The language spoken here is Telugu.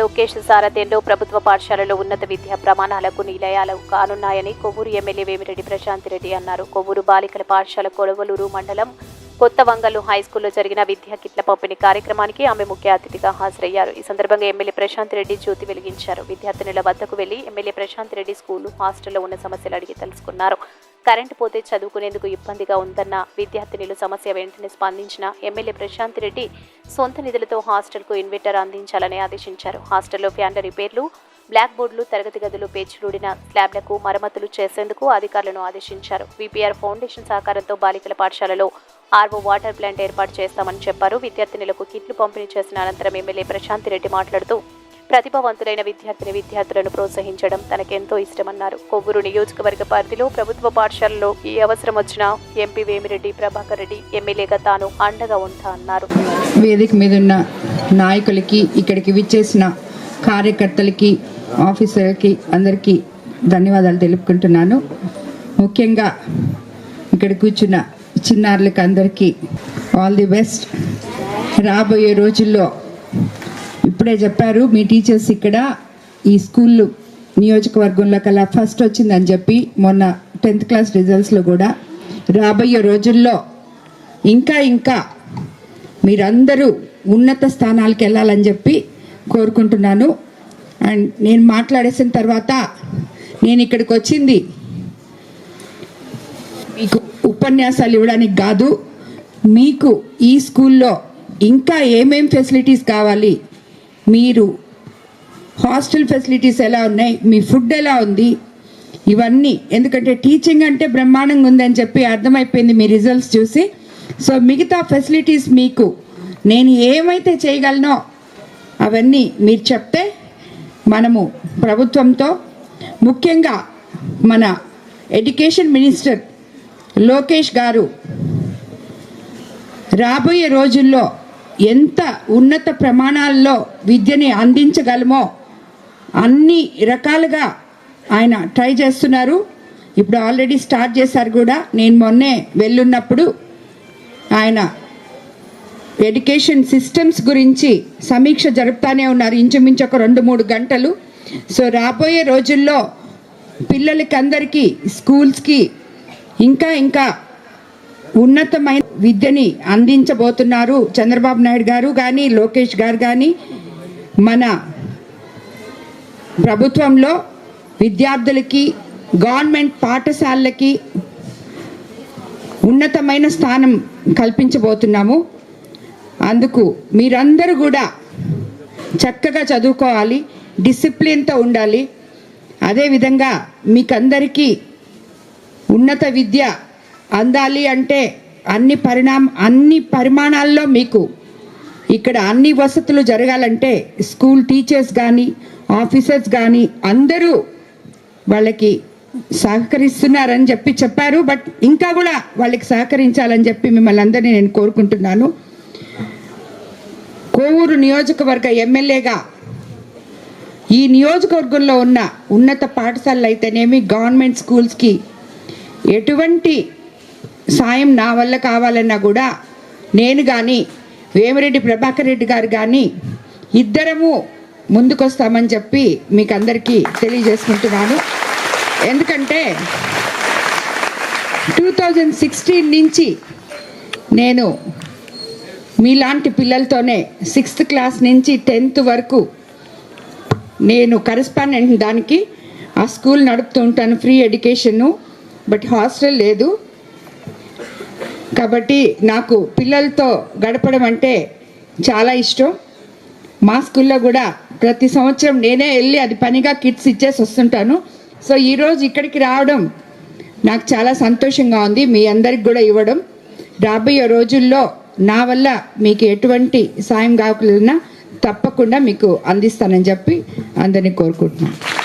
లోకేష్ సారథ్యంలో ప్రభుత్వ పాఠశాలలో ఉన్నత విద్యా ప్రమాణాలకు నిలయాలు కానున్నాయని కొవ్వూరు ఎమ్మెల్యే వేమిరెడ్డి ప్రశాంత్ రెడ్డి అన్నారు. కొవ్వూరు బాలికల పాఠశాల కొడవలూరు మండలం కొత్త వంగలు హై స్కూల్లో జరిగిన విద్యా కిట్ల పంపిణీ కార్యక్రమానికి ఆమె ముఖ్య అతిథిగా హాజరయ్యారు. ఈ సందర్భంగా ఎమ్మెల్యే ప్రశాంత్ రెడ్డి జ్యోతి వెలిగించారు. విద్యార్థినుల వద్దకు వెళ్ళి ఎమ్మెల్యే ప్రశాంత్ రెడ్డి స్కూలు హాస్టల్లో ఉన్న సమస్యలు అడిగి తెలుసుకున్నారు. కరెంటు పోతే చదువుకునేందుకు ఇబ్బందిగా ఉందన్న విద్యార్థినుల సమస్య వెంటనే స్పందించిన ఎమ్మెల్యే ప్రశాంత్ రెడ్డి సొంత నిధులతో హాస్టల్కు ఇన్వర్టర్ అందించాలని ఆదేశించారు. హాస్టల్లో ఫ్యాన్ల రిపేర్లు బ్లాక్ బోర్డులు తరగతి గదులు పేర్చిలూడిన స్లాబ్లకు మరమ్మతులు చేసేందుకు అధికారులను ఆదేశించారు. విపిఆర్ ఫౌండేషన్ సహకారంతో బాలికల పాఠశాలలో ఆర్వో వాటర్ ప్లాంట్ ఏర్పాటు చేస్తామని చెప్పారు. విద్యార్థినులకు కిట్లు పంపిణీ చేసిన అనంతరం ఎమ్మెల్యే ప్రశాంత్ రెడ్డి మాట్లాడుతూ ప్రతిభావంతులైన విద్యార్థిని విద్యార్థులను ప్రోత్సహించడం తనకెంతో ఇష్టమన్నారు. కొవ్వూరు నియోజకవర్గ పరిధిలో ప్రభుత్వ పాఠశాలలో ఏ అవసరం వచ్చినా ఎంపీ వేమిరెడ్డి ప్రభాకర్ రెడ్డి ఎమ్మెల్యేగా తాను అండగా ఉంటా అన్నారు. వేదిక మీద ఉన్న నాయకులకి ఇక్కడికి విచ్చేసిన కార్యకర్తలకి ఆఫీసర్కి అందరికీ ధన్యవాదాలు తెలుపుకుంటున్నాను. ముఖ్యంగా ఇక్కడ కూర్చున్న చిన్నారులకి అందరికీ ఆల్ ది బెస్ట్. రాబోయే రోజుల్లో ఇప్పుడే చెప్పారు మీ టీచర్స్ ఇక్కడ ఈ స్కూల్ నియోజకవర్గంలో కల్లా ఫస్ట్ వచ్చిందని చెప్పి మొన్న టెన్త్ క్లాస్ రిజల్ట్స్లో కూడా. రాబోయే రోజుల్లో ఇంకా ఇంకా మీరందరూ ఉన్నత స్థానాలకు వెళ్ళాలని చెప్పి కోరుకుంటున్నాను. అండ్ నేను మాట్లాడేసిన తర్వాత నేను ఇక్కడికి వచ్చింది మీకు ఉపన్యాసాలు ఇవ్వడానికి కాదు మీకు ఈ స్కూల్లో ఇంకా ఏమేం ఫెసిలిటీస్ కావాలి మీరు హాస్టల్ ఫెసిలిటీస్ ఎలా ఉన్నాయి? మీ ఫుడ్ ఎలా ఉంది? ఇవన్నీ. ఎందుకంటే టీచింగ్ అంటే బ్రహ్మాండంగా ఉందని చెప్పి అర్థమైపోయింది మీ రిజల్ట్స్ చూసి. సో మిగతా ఫెసిలిటీస్ మీకు నేను ఏమైతే చేయగలనో అవన్నీ మీరు చెప్తే మనము ప్రభుత్వంతో ముఖ్యంగా మన ఎడ్యుకేషన్ మినిస్టర్ లోకేష్ గారు రాబోయే రోజుల్లో ఎంత ఉన్నత ప్రమాణాల్లో విద్యని అందించగలమో అన్ని రకాలుగా ఆయన ట్రై చేస్తున్నారు. ఇప్పుడు ఆల్రెడీ స్టార్ట్ చేశారు కూడా. నేను మొన్నే వెళ్ళున్నప్పుడు ఆయన ఎడ్యుకేషన్ సిస్టమ్స్ గురించి సమీక్ష జరుపుతానే ఉన్నారు. ఇంచుమించు ఒక రెండు మూడు గంటలు. సో రాబోయే రోజుల్లో పిల్లలకి అందరికీ స్కూల్స్కి ఇంకా ఇంకా ఉన్నతమైన విద్యని అందించబోతున్నారు చంద్రబాబు నాయుడు గారు కానీ లోకేష్ గారు కానీ మన ప్రభుత్వంలో విద్యార్థులకి గవర్నమెంట్ పాఠశాలలకి ఉన్నతమైన స్థానం కల్పించబోతున్నాము. అందుకు మీరందరూ కూడా చక్కగా చదువుకోవాలి డిసిప్లిన్తో ఉండాలి. అదేవిధంగా మీకందరికీ ఉన్నత విద్య అందాలి అంటే అన్ని పరిణామ అన్ని పరిమాణాల్లో మీకు ఇక్కడ అన్ని వసతులు జరగాలంటే స్కూల్ టీచర్స్ కానీ ఆఫీసర్స్ కానీ అందరూ వాళ్ళకి సహకరిస్తున్నారని చెప్పి చెప్పారు. బట్ ఇంకా కూడా వాళ్ళకి సహకరించాలని చెప్పి మిమ్మల్ని అందరినీ నేను కోరుకుంటున్నాను. కోవూరు నియోజకవర్గ ఎమ్మెల్యేగా ఈ నియోజకవర్గంలో ఉన్న ఉన్నత పాఠశాలలు అయితేనేమి గవర్నమెంట్ స్కూల్స్కి ఎటువంటి సాయం నా వల్ల కావాలన్నా కూడా నేను కానీ వేమిరెడ్డి ప్రభాకర్ రెడ్డి గారు కానీ ఇద్దరము ముందుకొస్తామని చెప్పి మీకు అందరికీ తెలియజేసుకుంటున్నాను. ఎందుకంటే టూ థౌజండ్ సిక్స్టీన్ నుంచి నేను మీలాంటి పిల్లలతోనే సిక్స్త్ క్లాస్ నుంచి టెన్త్ వరకు నేను కరెస్పాండెంట్ దానికి ఆ స్కూల్ నడుపుతూ ఉంటాను ఫ్రీ ఎడ్యుకేషను బట్ హాస్టల్ లేదు. కాబట్టి నాకు పిల్లలతో గడపడం అంటే చాలా ఇష్టం. మా స్కూల్లో కూడా ప్రతి సంవత్సరం నేనే వెళ్ళి అది పనిగా కిట్స్ ఇచ్చేసి వస్తుంటాను. సో ఈరోజు ఇక్కడికి రావడం నాకు చాలా సంతోషంగా ఉంది. మీ అందరికి కూడా ఇవ్వడం. రాబోయే రోజుల్లో నా వల్ల మీకు ఎటువంటి సాయం కావాలన్నా తప్పకుండా మీకు అందిస్తానని చెప్పి అందరినీ కోరుకుంటున్నాను.